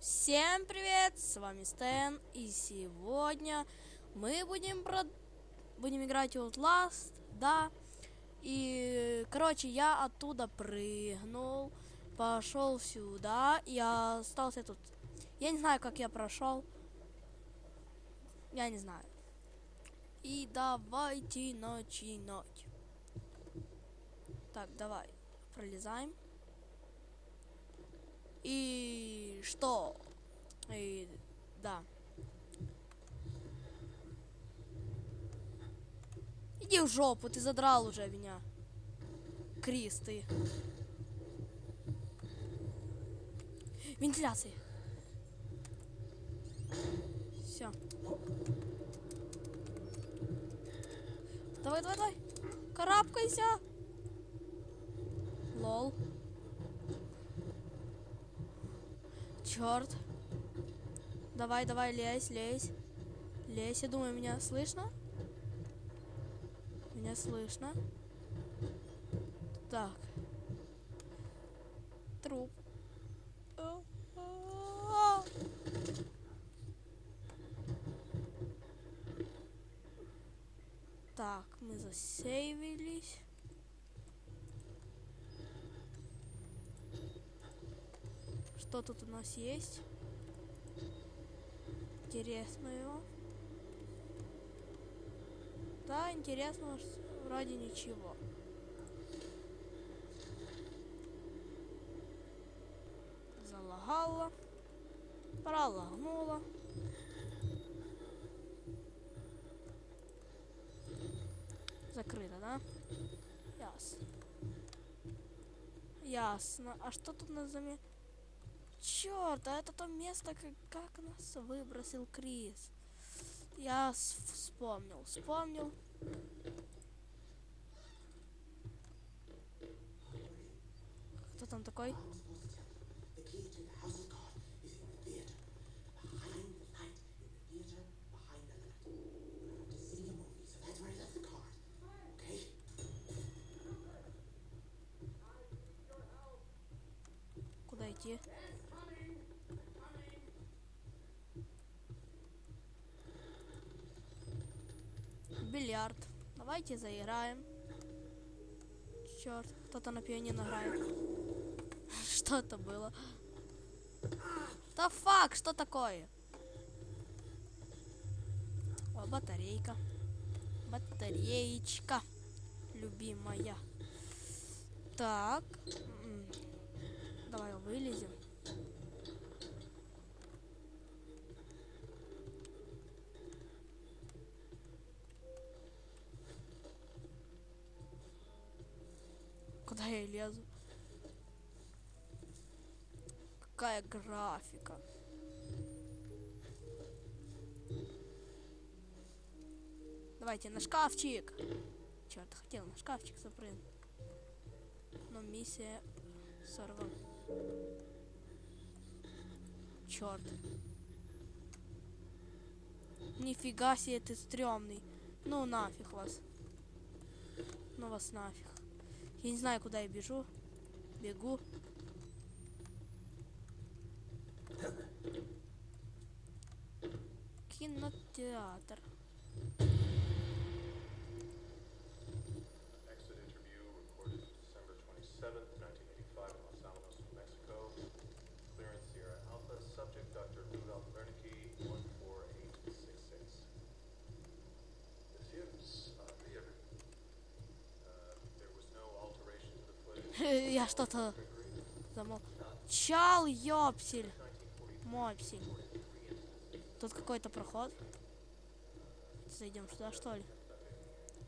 Всем привет, с вами Стэн, и сегодня мы будем про... будем играть в Outlast, да, и, короче, я оттуда прыгнул, пошел сюда, и остался тут. Я не знаю, как я прошел, я не знаю. И давайте начинать. Так, давай, пролезаем. И что? И да. Иди в жопу, ты задрал уже меня. Крис, ты. Вентиляции. Все. Давай, давай, давай. Карабкайся. Лол. Черт. Давай, давай, лезь, лезь. Лезь, я думаю, меня слышно? Меня слышно. Так. Труп. Так, мы засейвились. Что тут у нас есть? Интересного. Да, интересного вроде ничего. Залагала. Пролагнула. Закрыто, да? Ясно. Ясно. А что тут на заме... Черт, а это то место, как, как нас выбросил Крис. Я вспомнил, вспомнил. Кто там такой? Куда идти? Бильярд. Давайте заиграем. Черт, кто-то на пианино играет. Что это было? Да фак, что такое? О, батарейка. Батареечка. Любимая. Так. Давай вылезем. Куда я лезу? Какая графика? Давайте на шкафчик. Черт, хотел на шкафчик запрыгнуть. Но миссия сорвана. Черт. Нифига себе ты стрёмный. Ну нафиг вас. Ну вас нафиг. Я не знаю, куда я бежу. Бегу. Кинотеатр. Exit interview recorded December 27th, Я что-то замол... Чал, ёпсель. Мопсель. Тут какой-то проход. Зайдем сюда, что ли?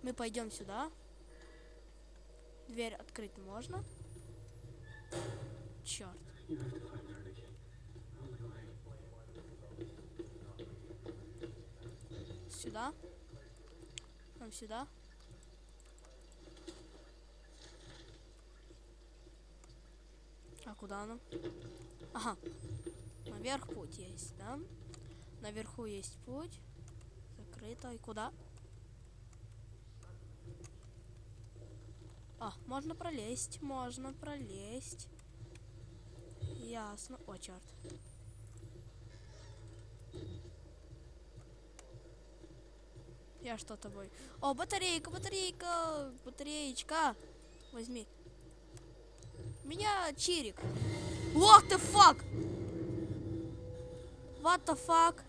Мы пойдем сюда. Дверь открыть можно. Черт. Сюда. Нам сюда. А куда нам? Ага. Наверх путь есть, да? Наверху есть путь. Закрыто. И куда? А, можно пролезть. Можно пролезть. Ясно. О, черт. Я что тобой? О, батарейка, батарейка, батареечка. Возьми. Меня чирик. What the fuck? What the fuck?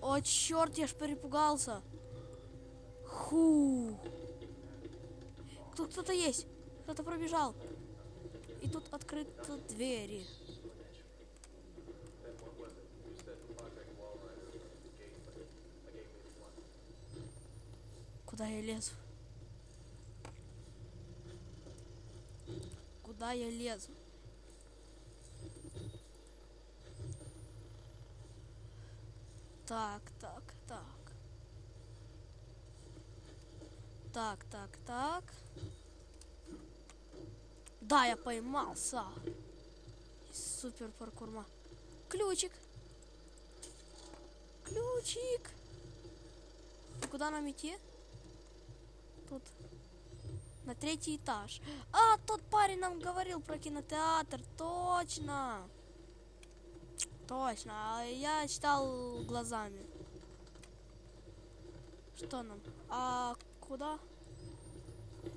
О, черт, я ж перепугался. Ху. Тут кто-то есть. Кто-то пробежал. И тут открыты двери. Then what was Куда я лезу? Так, так, так. Так, так, так. Да, я поймался. Супер паркурма. Ключик. Ключик. Куда нам идти? Тут. На третий этаж. А, тот парень нам говорил про кинотеатр. Точно. Точно. А я читал глазами. Что нам? А куда?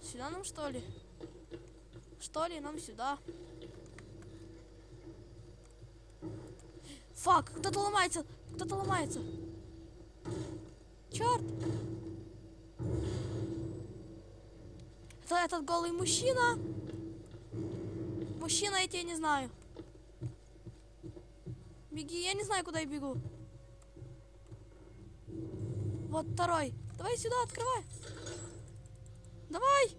Сюда нам что ли? Что ли нам сюда? Фак, кто-то ломается, кто-то ломается. Черт! Это этот голый мужчина? Мужчина, я тебя не знаю. Беги, я не знаю, куда я бегу. Вот второй. Давай сюда, открывай. Давай.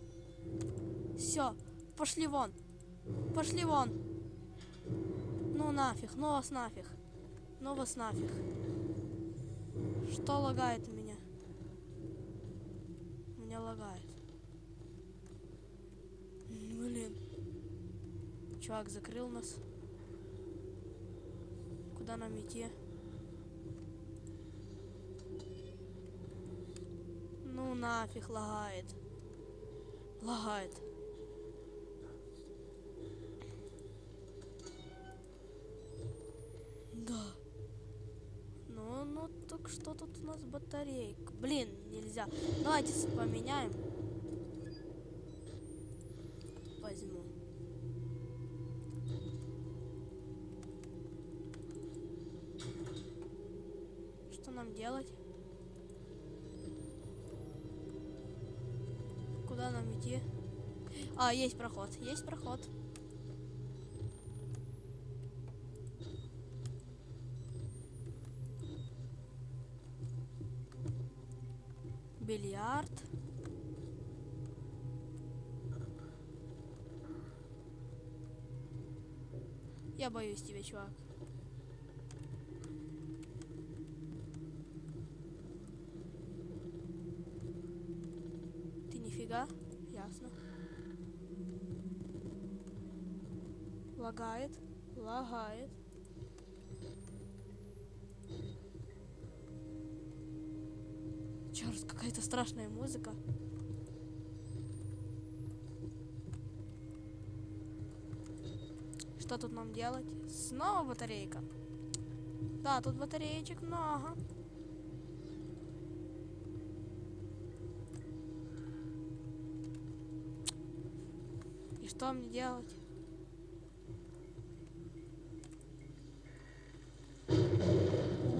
Все, пошли вон. Пошли вон. Ну нафиг, ну вас нафиг. Ну вас нафиг. Что лагает у меня? У меня лагает. М, Блин. Чувак закрыл нас. Куда нам идти? Ну нафиг лагает. Лагает. Да. Ну, ну, так что тут у нас батарейка? Блин, нельзя. Давайте поменяем. Возьму. Что нам делать? Куда нам идти? А, есть проход, есть проход. Бильярд. Я боюсь тебя, чувак. Ты нифига? Ясно. Лагает. Лагает. Черт, какая-то страшная музыка. Что тут нам делать? Снова батарейка. Да, тут батареечек много. И что мне делать?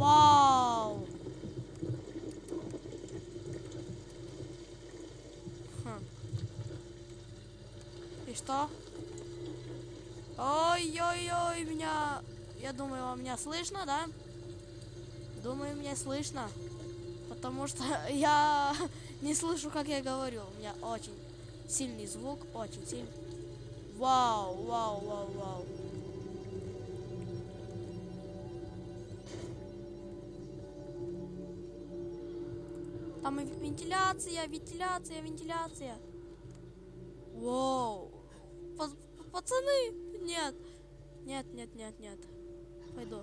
Вау! Хм. И что? Ой-ой-ой, меня... Я думаю, меня слышно, да? Думаю, меня слышно. Потому что я не слышу, как я говорю. У меня очень сильный звук, очень сильный. Вау, вау, вау, вау. Там и вентиляция, вентиляция. Вау. Па- Пацаны, нет. Нет, нет, нет, нет. Пойду.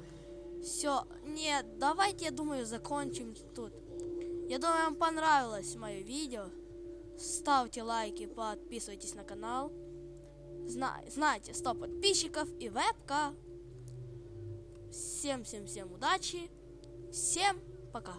Все, нет, давайте, я думаю, закончим тут. Я думаю, вам понравилось мое видео. Ставьте лайки, подписывайтесь на канал. Зна- знаете, 100 подписчиков и вебка. Всем-всем-всем удачи. Всем пока.